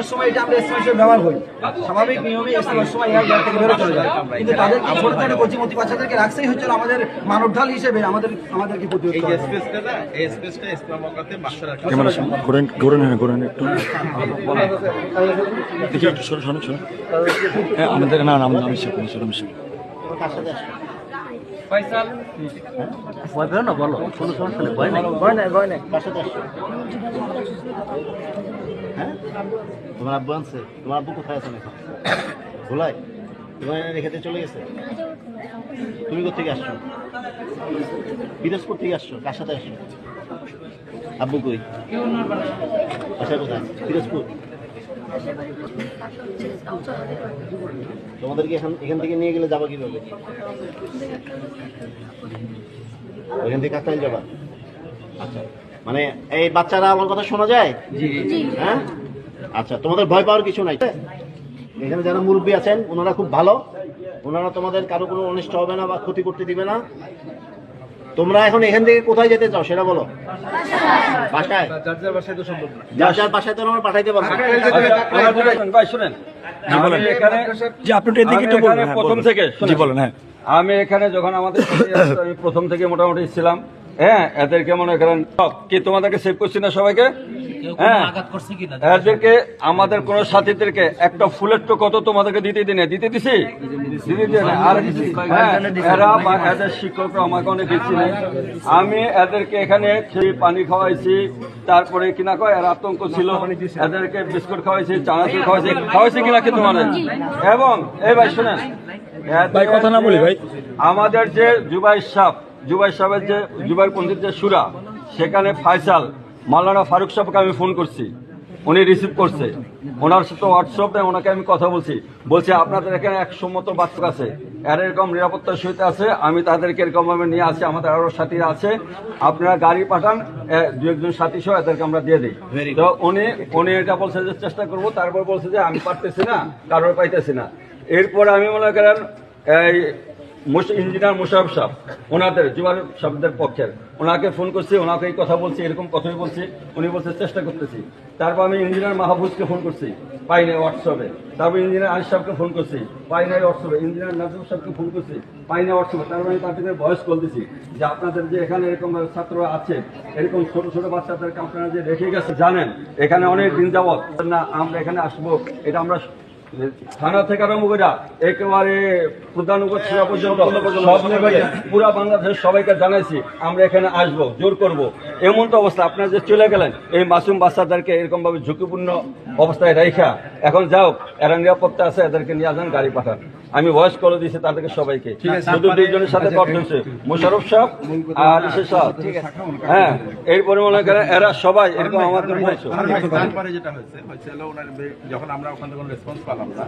ইস্তেমার সময় এটা আমরা ইস্তেমার হিসেবে ব্যবহার করি। স্বাভাবিক নিয়মে ইস্তেমার সময় এরা ঘর থেকে বেরো চলে যায়। কিন্তু তাদেরকে ছোট ছোট কচিমতি বাচ্চাদেরকে রাখছেই হচ্ছে আমাদের মানব ঢাল হিসেবে আমাদের আমাদেরকে প্রতিরোধ এই স্পেসটা না এই স্পেসটা ইসলাম মক্কাতে পাঁচশো রাখা ক্যামেরা ঘোরেন ঘোরেন হ্যাঁ ঘোরেন একটু। দেখি একটু শোনো শোনো শোনো হ্যাঁ আমাদের না না আমি শিখব আমি শিখব ভয় পেও না বলো। কোনো সমস্যা নেই ভয় নেই। ভয় নাই ভয় নাই। হ্যাঁ? তোমার আব্বু আনছে। তোমার আব্বু কোথায় আছেন এখন ভোলাই তোমার এনে রেখেতে চলে গেছে? তুমি কোথেকে আসছো? পিরোজপুর থেকে আসছো? কার সাথে আসছো? আব্বু কই? বাসা কোথায়? পিরোজপুর? তোমাদেরকে এখান এখান থেকে নিয়ে গেলে যাবা কীভাবে? ওইখান থেকে কাকতাইল যাবা? আচ্ছা। মানে এই বাচ্চারা আমার কথা শোনা যায়? হ্যাঁ? আচ্ছা তোমাদের ভয় পাওয়ার কিছু নাই। এখানে যারা মুরব্বী আছেন ওনারা খুব ভালো। ওনারা তোমাদের কারও কোনো অনিষ্ট হবে না বা ক্ষতি করতে দিবে না। তোমরা এখন এখান থেকে কোথায় যেতে চাও সেটা বলো। বাসায়? যার যার বাসায় তো আমরা পাঠাইতে পারব। শুনেন। আমি এখানে জি আপনি একটু এদিকে একটু আমি বলুন। এখানে প্রথম থেকে বলেন হ্যাঁ। আমি এখানে যখন আমাদের প্রথম থেকে মোটামুটি ছিলাম। হ্যাঁ এদেরকে মনে করেন সব কি তোমাদেরকে সেভ করছি না সবাইকে? হ্যাঁ এদেরকে আমাদের কোন সাথীদেরকে একটা ফুলের তো কত তোমাদেরকে দিতে দিনে। দিতে দিছি? দিতে আর হ্যাঁ, এদের শিক্ষকরা আমাকে অনেক দিচ্ছি। আমি এদেরকে এখানে খেয়ে পানি খাওয়াইছি তারপরে কিনা কয় এর আতঙ্ক ছিল। এদেরকে বিস্কুট খাওয়াইছি চানাচুর খাওয়াইছি। খাওয়াইছি কিনা কিন্তু মানে? এবং এই ভাই শুনেন। ভাই, কথা না বলি, ভাই। আমাদের যে জুবাই সাহ জুবাই সাহেবের যে জুবাই পন্ডিত যে সুরা সেখানে ফাইসাল মাওলানা ফারুক সাহেবকে আমি ফোন করছি। উনি রিসিভ করছে। ওনার সাথে হোয়াটসঅ্যাপে ওনাকে আমি কথা বলছি। বলছি আপনাদের এখানে একশো মতো বাচ্চা আছে। এর এরকম নিরাপত্তার সহিত আছে। আমি তাদেরকে এরকম ভাবে নিয়ে আসি আমাদের আরও সাথীরা আছে। আপনারা গাড়ি পাঠান। দু একজন সাথী সহ এদেরকে আমরা দিয়ে দিই। তো উনি উনি এটা বলছে যে চেষ্টা করব। তারপর বলছে যে আমি পারতেছি না। কারোর পাইতেছি না। এরপর আমি মনে করেন এই ইঞ্জিনিয়ার মুশারফ সাহেব ওনাদের জুয়ার সাহেবদের পক্ষের। ওনাকে ফোন করছি, ওনাকে এই কথা বলছি, এরকম কথাই বলছি, উনি বলছে, চেষ্টা করতেছি। তারপর আমি ইঞ্জিনিয়ার মাহবুজকে ফোন করছি পাই নাই হোয়াটসঅ্যাপে। তারপর ইঞ্জিনিয়ার আলিশ সাহেবকে ফোন করছি পাই নাই হোয়াটসঅ্যাপে। ইঞ্জিনিয়ার নাজিম সাহেবকে ফোন করছি পাই নাই হোয়াটসঅ্যাপে। তারপর আমি তার ভয়েস কল দিছি, যে আপনাদের যে এখানে এরকম ছাত্ররা আছে, এরকম ছোট ছোট বাচ্চাদেরকে আপনারা যে রেখে গেছে, জানেন, এখানে অনেক দিন যাবত না, আমরা এখানে আসব, এটা আমরা থানা থেকে আরম্ভ করে একেবারে প্রধান পর্যন্ত পুরা বাংলাদেশ সবাইকে জানাইছি, আমরা এখানে আসব, জোর করব। এমন তো অবস্থা, আপনারা যে চলে গেলেন, এই মাসুম বাচ্চাদেরকে এরকমভাবে ঝুঁকিপূর্ণ অবস্থায় রেখা এখন যাও, এরা নিরাপত্তা আছে, এদেরকে নিয়ে আসেন গাড়ি পাঠান। আমি ভয়েস কল দিয়েছি তাদেরকে সবাইকে। শুধু দুইজনের সাথে কথা হয়েছে। মোশারফ সাহেব আর ইসে হ্যাঁ এরপরে মনে করেন এরা সবাই এরকম আমাদের যেটা হয়েছে হয়েছে ওনার যখন আমরা ওখান থেকে কোনো রেসপন্স পেলাম না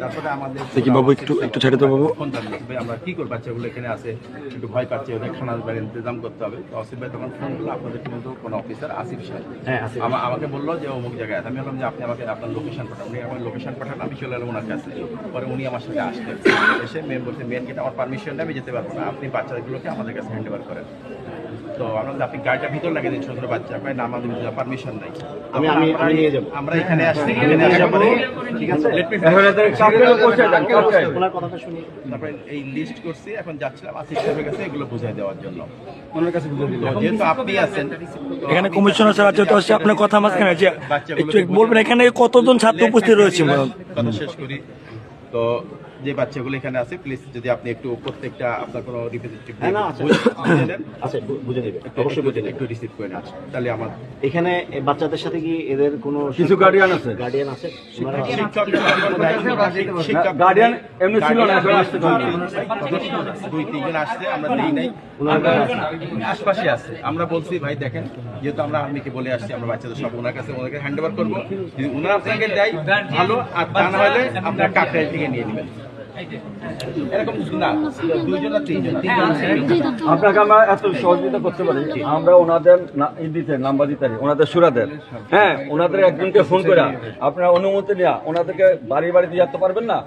তারপরে আমাদের দেখি বাবু একটু একটু ছেড়ে তো বাবু। ফোন জানলো ভাই আমরা কি করব? বাচ্চাগুলো এখানে আছে একটু ভয় পাচ্ছে ওদের খানার বাইরে ইন্তজাম করতে হবে। তো আসিফ ভাই তখন ফোন করল আপনাদের কিন্তু কোনো অফিসার আসিফ সাহেব। হ্যাঁ আমা- আমাকে বলল যে অমুক জায়গায় আমি বললাম যে আপনি আমাকে আপনার লোকেশন পাঠান। উনি আমার লোকেশন পাঠান আমি চলে এলাম ওনার কাছে। পরে উনি আমার সাথে এসে মেয়ে বলছে মেয়ের গেটে আমার পারমিশন আমি যেতে পারব না। আপনি বাচ্চাগুলোকে আমাদের কাছে হ্যান্ড ওভার করেন। তো আমরা আপনি গাড়িটা ভিতর লাগিয়ে দিন ছোট ছোট বাচ্চা কয় না আমাদের পারমিশন নাই। আমি আমি আমি নিয়ে যাব। আমরা এখানে আসছি এখানে আসার পরে ঠিক আছে? পৌঁছে ওনার কথাটা শুনি। তারপরে এই লিস্ট করছি এখন যাচ্ছিলাম আসিফ সাহেবের কাছে এগুলো বুঝাই দেওয়ার জন্য। ওনার কাছে দিল যেহেতু আপনি আছেন এখানে কমিশনার স্যার আছে তো হচ্ছে আপনার কথা মাঝখানে যে একটু বলবেন এখানে কতজন ছাত্র উপস্থিত রয়েছে? কথা শেষ করি। তো যে বাচ্চাগুলো এখানে আছে প্লিজ যদি আপনি একটু প্রত্যেকটা আপনার কোনো রিপ্রেজেন্টেটিভ হ্যাঁ, না, আছে। আচ্ছা বুঝে নেবে অবশ্যই বুঝে নেবে। একটু রিসিভ করে নেন। তাহলে আমার এখানে এই বাচ্চাদের সাথে কি এদের কোনো কিছু guardian আছে? গার্ডিয়ান আছে? শিক্ষক শিক্ষক গার্ডিয়ান এমনি ছিল না এখন আসতে দুই তিনজন আসছে আমরা দেই নাই। আশপাশে আছে। আমরা বলছি ভাই দেখেন যেহেতু আমরা আর্মিকে বলে আসছি আমরা বাচ্চাদের সব ওনার কাছে ওনাকে হ্যান্ড ওভার করব। যদি ওনারা আপনাকে দেয় ভালো আর তা না হলে আপনার কাকটাইল থেকে নিয়ে নেবেন। এরকম না দুইজন তিনজন। তিনজন আপনাকে আমরা এত সহযোগিতা করতে পারি। আমরা ওনাদের ই দিতে নাম্বার দিতে পারি ওনাদের সুরাদের। হ্যাঁ ওনাদের একজনকে ফোন করে আপনারা অনুমতি নেওয়া ওনাদেরকে বাড়ি বাড়ি দিয়ে যেতে পারবেন না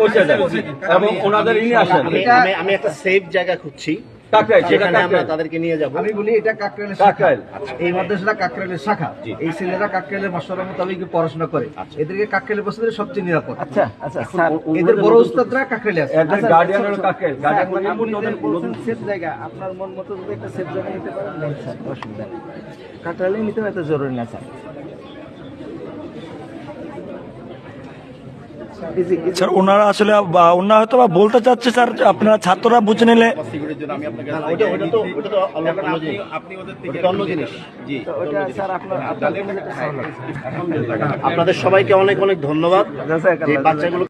পৌঁছে এবং ওনাদের ইনি আসেন। আমি আমি আমি একটা সেফ জায়গা খুঁজছি। কাকরাইল সেখানে আমরা তাদেরকে নিয়ে যাব। আমি বলি এটা কাকরাইলের কাকরাইল। এই মাদ্রাসাটা কাকরাইলের শাখা। এই ছেলেরা কাকরাইলের মশলা মোতাবেক পড়াশোনা করে। এদেরকে কাকরাইলের বছরের সবচেয়ে নিরাপদ। আচ্ছা আচ্ছা এদের বড় উস্তাদরা কাকরাইলে আছে। এদের গার্ডিয়ান হলো কাকরাইল। গার্ডিয়ান মানে আপনি ওদের- বলছেন সেফ জায়গা। আপনার মন মতো যদি একটা সেফ জায়গা নিতে পারেন অসুবিধা নেই। নিতে এত জরুরি না স্যার। স্যার ওনারা আসলে বা- ওনারা হয়তো বা বলতে চাচ্ছে স্যার আপনারা ছাত্ররা বুঝে নিলে। আপনাদের সবাইকে অনেক অনেক ধন্যবাদ জাযাকাল্লাহ, বাচ্চাগুলো